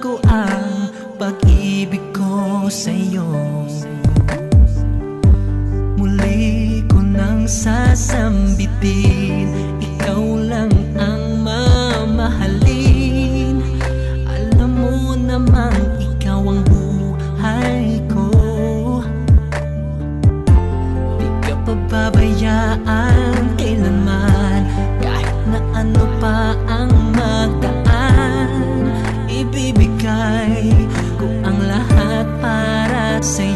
ko sa'yo. Muli ko nang sasambitin Ikaw lang ang mamahalin. Alam mo namang ikaw ang buhay ko. Di ka pababayaan same